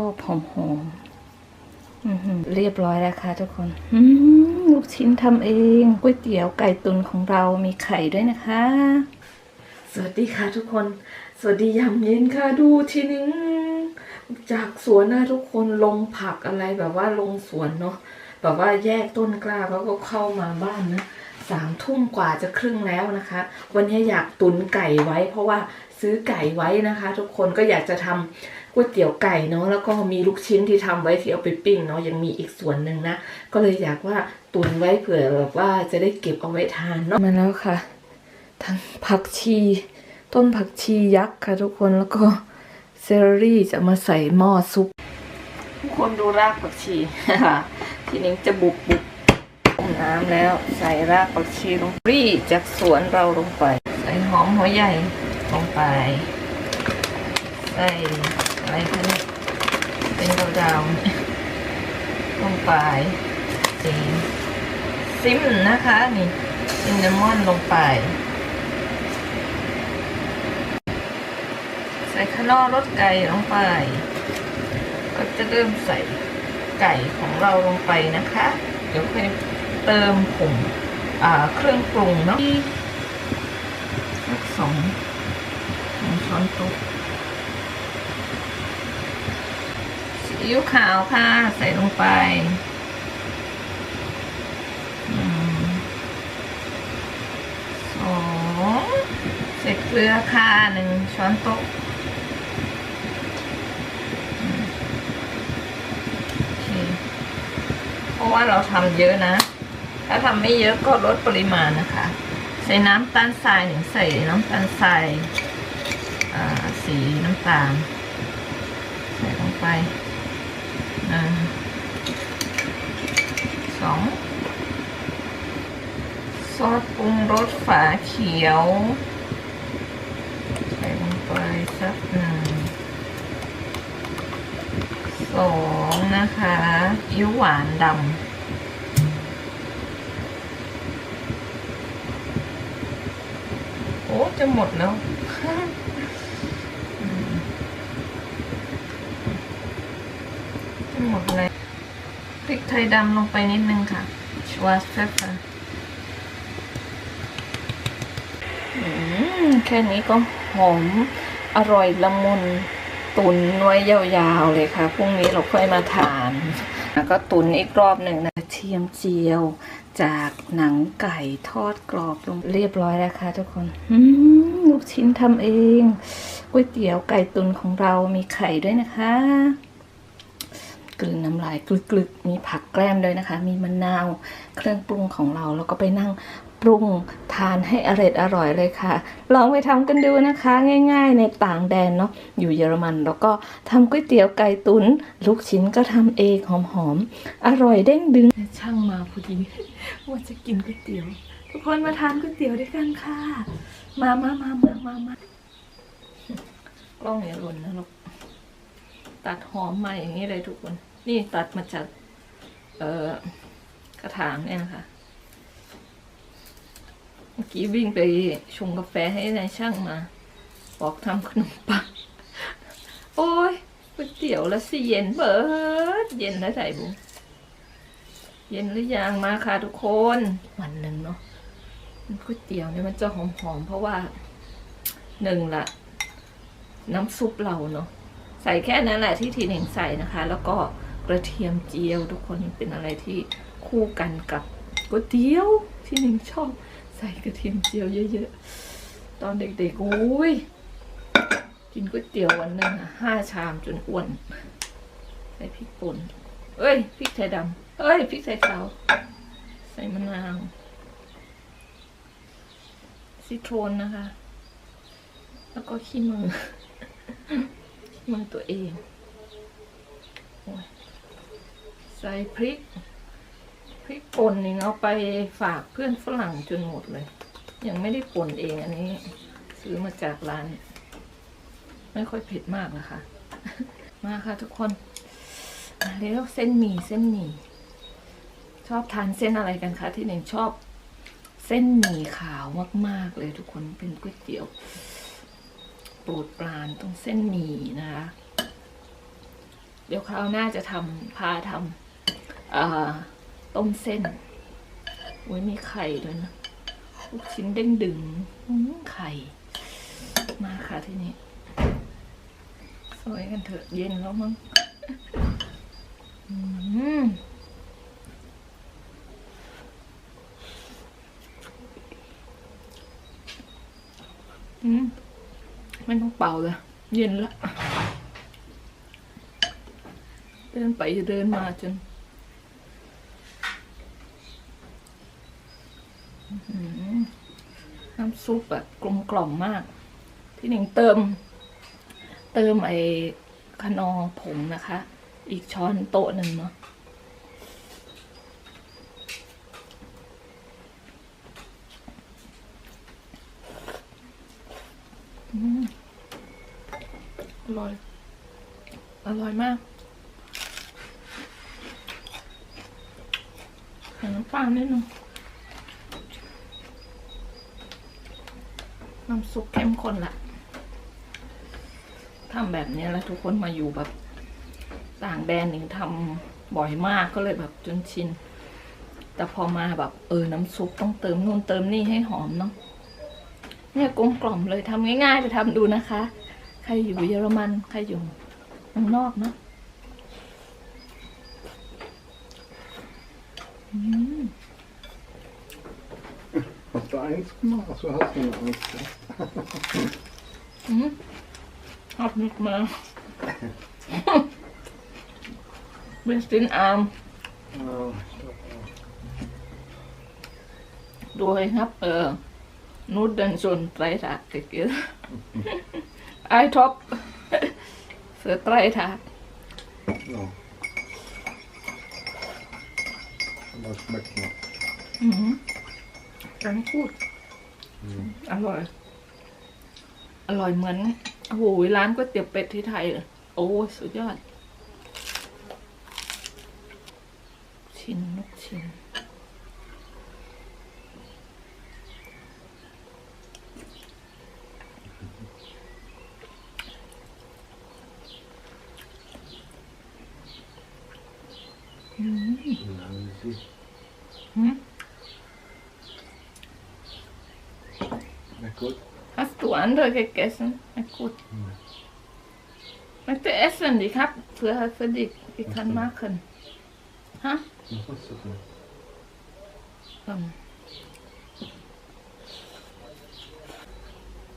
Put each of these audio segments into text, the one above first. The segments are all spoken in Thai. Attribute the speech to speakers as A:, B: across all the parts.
A: อบหอมหอมๆอื้อหือเรียบร้อยแล้วค่ะทุกคนอืมลูกชิ้นทำเองก๋วยเตี๋ยวไก่ตุนของเรามีไข่ด้วยนะคะ สวัสดีค่ะทุกคน สวัสดียามเย็นค่ะดูทีนึง จากสวนนะทุกคนลงผักอะไรแบบว่าลงสวนเนาะแบบว่าแยกต้นกล้าแล้วก็เข้ามาบ้านนะ สามทุ่มกว่าจะครึ่งแล้วนะคะ วันนี้อยากตุนไก่ไว้ เพราะว่าซื้อไก่ไว้นะคะ ทุกคนก็อยากจะทำก๋วยเตี๋ยวไก่เนาะแล้วก็มีลูกชิ้นที่ทำไว้ที่เอาไปปิ้งเนาะยังมีอีกส่วนหนึ่งนะก็เลยอยากว่าตุนไว้เผื่อแบบว่าจะได้เก็บเอาไว้ทานเนาะมาแล้วค่ะ ทั้งผักชี ต้นผักชียักษ์ค่ะทุกคนแล้วก็เซอรี่จะมาใส่หม้อซุปทุกคนดูรากผักชีทีนี้จะบุบบุบต้ มน้ำแล้ว ใส่รากผักชีลงรีจากสวนเราลงไป ใส่หอมหัวใหญ่ลงไป ใส่อะไรคะเนี่ยเป็นดาวๆลงไปสีซิมนะคะนี่ซินนามอนลงไป ใส่ขนอรสไก่ลงไป ก็จะเริ่มใส่ไก่ของเราลงไปนะคะ เดี๋ยวค่อย เติมผงเครื่องปรุงเนาะสักสองสองช้อนโต๊ะซีอิ๊วขาวค่ะ ใส่ลงไปอสองใส่เกลือค่ะหนึ่งช้อนโต๊ะโอเคเพราะว่าเราทำเยอะนะ ถ้าทำไม่เยอะก็ลดปริมาณนะคะ ใส่น้ำตาลทรายหนึ่งใส่น้ำตาลทรายสีน้ำตาล ใส่ลงไปอ่าสองซอสปรุงรสฝาเขียว ใส่ลงไปสักหนึ่งสองนะคะยิ้วหวานดำ โอ้ จะหมดแล้วจะหมดเลยพริกไทยดำลงไปนิดนึงค่ะชวาสเฟฟอืมแค่นี้ก็หอมอร่อยละมุนตุนไว้ยาวๆเลยค่ะ พรุ่งนี้เราค่อยมาทาน แล้วก็ตุนอีกรอบหนึ่งนะเทียมเจียว จากหนังไก่ทอดกรอบลงเรียบร้อยแล้วค่ะทุกคนลูกชิ้นทำเองก๋วยเตี๋ยวไก่ตุนของเรามีไข่ด้วยนะคะ กลืนน้ำลายกลึกๆ มีผักแกล้มด้วยนะคะ มีมะนาว เครื่องปรุงของเราแล้วก็ไปนั่ง ปรุงทานให้อร่อยอร่อยเลยค่ะ ลองไปทำกันดูนะคะ ง่าย ๆ ในต่างแดนเนาะอยู่เยอรมัน แล้วก็ทำก๋วยเตี๋ยวไก่ตุนลูกชิ้นก็ทำเองหอมๆอร่อยเด้งดึงช่างมาพอดีว่าจะกินก๋วยเตี๋ยว ทุกคนมาทานก๋วยเตี๋ยวด้วยกันค่ะ มามามามามามากล้องอย่าหล่นนะลูกตัดหอมมาอย่างนี้เลยทุกคน นี่ตัดมาจาก เอ่อกระถางเนี่ยนะคะ เมื่อกี้วิ่งไปชงกาแฟให้นายช่างมาบอกทำขนมปัง โอ้ยก๋วยเตี๋ยวล้วสิเย็นเบิดเย็นแล้วใจบุ้งเย็นหรือยังมาค่ะทุกคน วันหนึ่งเนาะก๋วยเตี๋ยวเนี่ยมันจะหอมๆเพราะว่าหนึ่งละน้ำซุปเราเนาะใส่แค่นั้นแหละที่ทีหนึ่งใส่นะคะ แล้วก็กระเทียมเจียว ทุกคนเป็นอะไรที่คู่กันกับก๋วยเตี๋ยวที่หนึ่งชอบ ส่กระเทียมเจียวเยอะๆ ตอนเด็กๆโอ้ยกินก๋วยเตี๋ยววันหนึ่งห้าชามจนอ้วน ใส่พริกป่น เอ้ยพริกไทยดำเอ้ยพริกไทยขาวใส่มะนาวซิโทรนนะคะ แล้วก็ขี้มือขี้มือตัวเองใส่พริก ริกป่นนี่เอาไปฝากเพื่อนฝรั่งจนหมดเลย ยังไม่ได้ป่นเองอันนี้ ซื้อมาจากร้าน ไม่ค่อยเผ็ดมากนะคะ มาค่ะทุกคนอะเรียกเส้นหมี่เส้นหมี่ชอบทานเส้นอะไรกันคะที่หนึ่งชอบ เส้นหมี่ขาวมาก ๆ เลยทุกคนเป็นก๋วยเตี๋ยวโปรดปรานตรงเส้นหมี่นะคะดี๋ยวคราวหน้าจะทำพาทำ ต้มเส้นโอ้ยมีไข่ด้วยนะลูกชิ้นเด้งดึงไข่ มาค่ะที่นี่สวยกันเถอะเย็นแล้วมั้งอืมอืมไม่ต้องเป่าเลยเย็นละ เดินไปเดินมาจนอื้อหือ น้ำซุปแบบกลมกล่อมมาก พี่หนิงเติม เติมไอ้ขนอผงนะคะ อีกช้อนโต๊ะหนึ่งเนาะอืมอร่อย อร่อยมากใส่น้ำปลานิดนึง น้ำซุปเข้มข้นละทำแบบนี้แล้วทุกคนมาอยู่แบบต่างแดนหนิงทำบ่อยมากก็เลยแบบจนชิน แต่พอมาแบบเออน้ำซุปต้องเติมนู่นเติมนี่ให้หอมเนาะเนี่ยกลมกล่อมเลยทำง่ายๆ ไปทำดูนะคะ ใครอยู่เยอรมัน ใครอยู่เมืองนอกเนาะอืม
B: Hast du eins gemacht? Achso, hast du noch eins. Ja?
A: อืมชอบนึกมาเป็นสินอาม
B: Ja, ich glaub auch.
A: โดยครับเออนูดเดินชนไตรถาดเกิดไอท็อปเสือไตรถาด
B: Ja. Das schmeckt noch.
A: อื มกันพูดอร่อย อร่อยเหมือนโอ้โหร้านก๋วยเตี๋ยวเป็ดที่ไทยเลยโอ้ยสุดยอด ชิ้นลูกชิ้น
B: Ja, sie.
A: Andere gegessen? Na gut. Möchte essen, die hab für, für dich. Die kann machen. Ha?
B: Was hast du denn?
A: Ähm.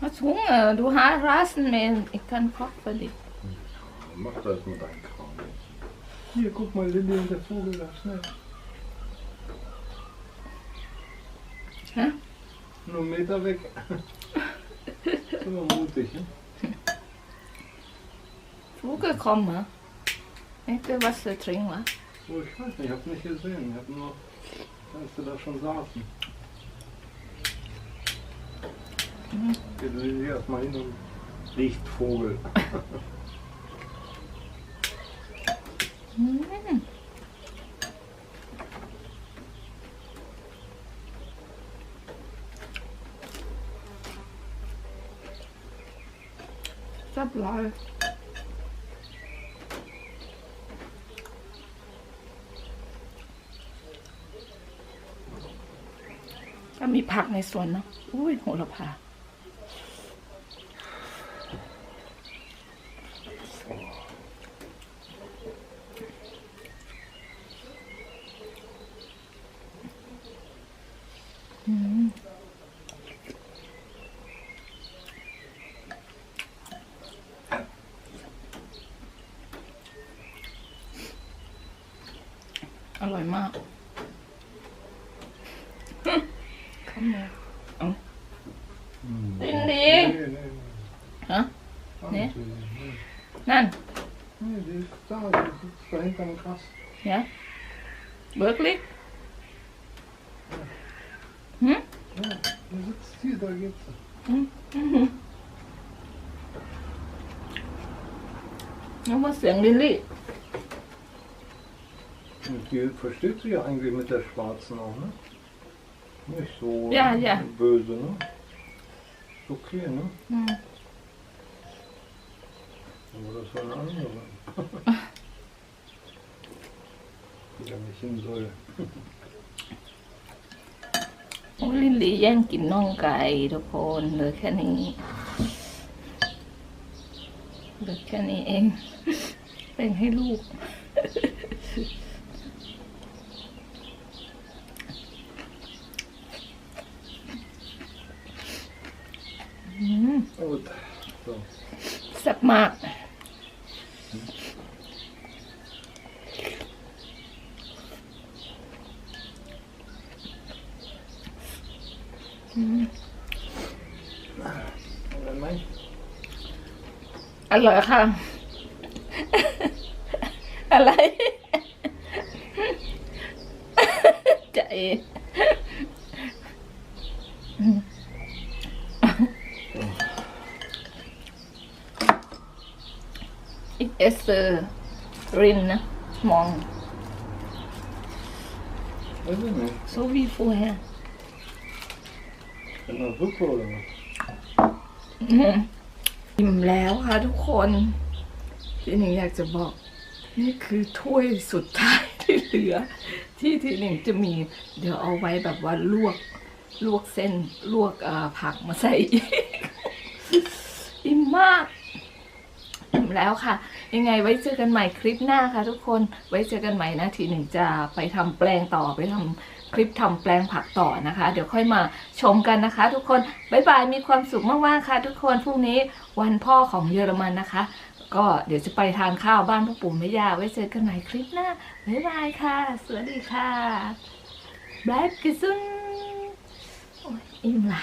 A: Hast Hunger? Du hast Rasenmähen. Ich kann kochen für dich.
B: Mach das mit deinem Kram. Hier, guck mal, Lilly und der Vogel da schnell.
A: Hä?
B: Nur einen Meter weg. Immer mutig, ne?
A: Vogel kommen, hä? Möchte Wasser trinken, wa?
B: Oh, ich weiß nicht, ich hab's nicht gesehen. Ich hab nur, als sie da schon saßen.
A: Mhm.
B: Geht Lilly erstmal hin und riecht Vogel.
A: Mm. Supply ก็มีผักในสวนเนาะอุ้ยโหระพา อร่อยมากข้าวเหนียวเอา
B: Hm.
A: Lilly.
B: Nee, nee, nee.
A: ฮะ
B: Alles
A: Nee.
B: Lilly, nee.
A: นั่น
B: Nee, die ist da, die sitzt da hinterm Gras.
A: Ja? Wirklich? Hm?
B: Ja, die sitzt hier, da geht's.
A: Nur was sagen Lilly?
B: Und die versteht sich ja eigentlich mit der Schwarzen auch, ne? Nicht so
A: Ja, ja.
B: böse, ne? Ist okay, ne?
A: Hm.
B: Aber das war eine andere. sin bröd.
A: โอ้ลิลลี่แย่งกินน่องไก่ทุกคนเหลือแค่นี้เหลือแค่นี้เอง เป็นให้ลูก แซ่บมากอร่อยค่ะ อะไร ใจ อีกเอสเซอร์รินนะมอง
B: Jag vet inte.
A: โซวีฟูแฮ
B: Är det någon frukt kvar eller?
A: อิ่มแล้วค่ะทุกคนที่หนิงอยากจะบอก นี่คือถ้วยสุดท้ายที่เหลือ ที่ที่หนิงจะมี เดี๋ยวเอาไว้แบบว่าลวกลวกเส้นลวกเอ่อผักมาใส่อีก อิ่มมาก อิ่มแล้วค่ะ ยังไงไว้เจอกันใหม่คลิปหน้าค่ะ ทุกคนไว้เจอกันใหม่นะทีหนึ่งจะไปทำแปลงต่อไปทำคลิปทำแปลงผักต่อนะคะ เดี๋ยวค่อยมาชมกันนะคะ ทุกคนบ๊ายบายมีความสุขมากๆค่ะ ทุกคนพรุ่งนี้วันพ่อของเยอรมันนะคะ ก็เดี๋ยวจะไปทานข้าวบ้านพ่อปู่แม่ย่าไว้เจอกันใหม่คลิปหน้าบ๊ายบายค่ะ สวัสดีค่ะบลายกิซุนโอ้ยอิ่มหล